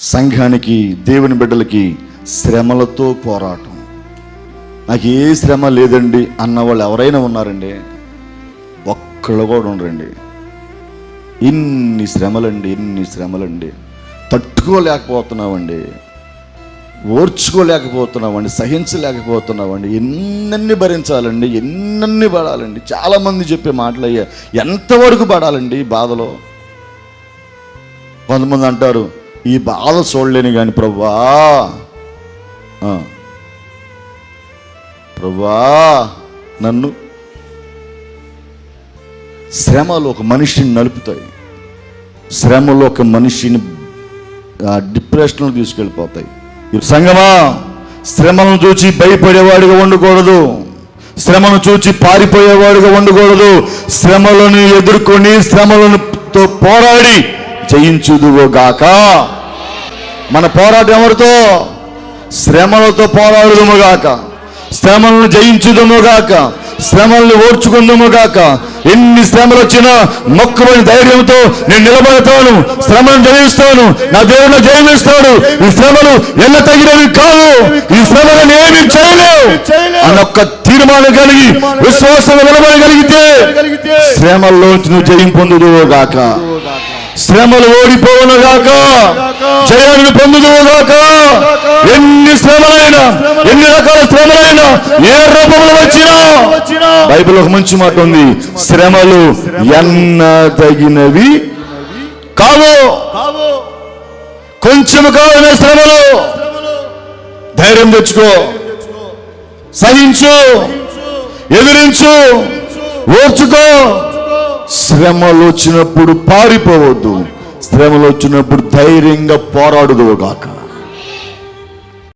సంఘానికి దేవుని బిడ్డలకి శ్రమలతో పోరాటం. నాకు ఏ శ్రమ లేదండి అన్న వాళ్ళు ఎవరైనా ఉన్నారండి? ఒక్కళ్ళు కూడా ఉండరండి. ఇన్ని శ్రమలండి ఇన్ని శ్రమలండి. తట్టుకోలేకపోతున్నామండి. ఓర్చుకోలేకపోతున్నామండి సహించలేకపోతున్నామండి. ఎన్నన్ని భరించాలండి ఎన్నన్ని పడాలండి. చాలామంది చెప్పే మాటలు అయ్యా ఎంతవరకు పడాలండి బాధలో? కొంతమంది అంటారు ఈ బాధ చూడలేను కానీ ప్రభా ఆ, నన్ను శ్రమలు ఒక మనిషిని నలుపుతాయి. శ్రమలు ఒక మనిషిని డిప్రెషన్లో తీసుకెళ్ళిపోతాయి. ఈ సంగమా శ్రమను చూచి భయపడేవాడిగా ఉండకూడదు. శ్రమను చూచి పారిపోయేవాడిగా ఉండకూడదు. శ్రమలను ఎదుర్కొని శ్రమలను పోరాడి జయించుదువుగాక మన పోరాటం ఎవరితో? శ్రమలతో పోరాడుదుముగాక శ్రమలను జయించుదుముగాక శ్రమల్ని ఓర్చుకుందుముగాక ఎన్ని శ్రమలు వచ్చినా మొక్కబడి ధైర్యంతో నేను నిలబడతాను. శ్రమను జయిస్తాను. నా దేవుడు జయమిస్తాడు. ఈ శ్రమలు ఎల్ల తగినవి కావు. ఈ శ్రమలను ఏమి చేయలేవు. అన్నొక్క తీర్మానం కలిగి విశ్వాసం నిలబడగలిగితే శ్రమల్లోంచి నువ్వు జయం పొందుదువుగాక శ్రమలు ఓడిపోవును గాక. జయాన్ని పొందుదువు గాక. ఎన్ని శ్రమలైనా ఎన్ని రకాల శ్రమలైనా ఏ రూపంలో వచ్చినా బైబిల్ ఒక మంచి మాట ఉంది. శ్రమలు ఎన్న తగినవి కావు. కొంచెం కావాలి శ్రమలు ధైర్యం తెచ్చుకో. సహించు. ఎదిరించు. ఓర్చుకో. శ్రమలు వచ్చినప్పుడు పారిపోవద్దు. శ్రమలు వచ్చినప్పుడు ధైర్యంగా పోరాడుదువుగాక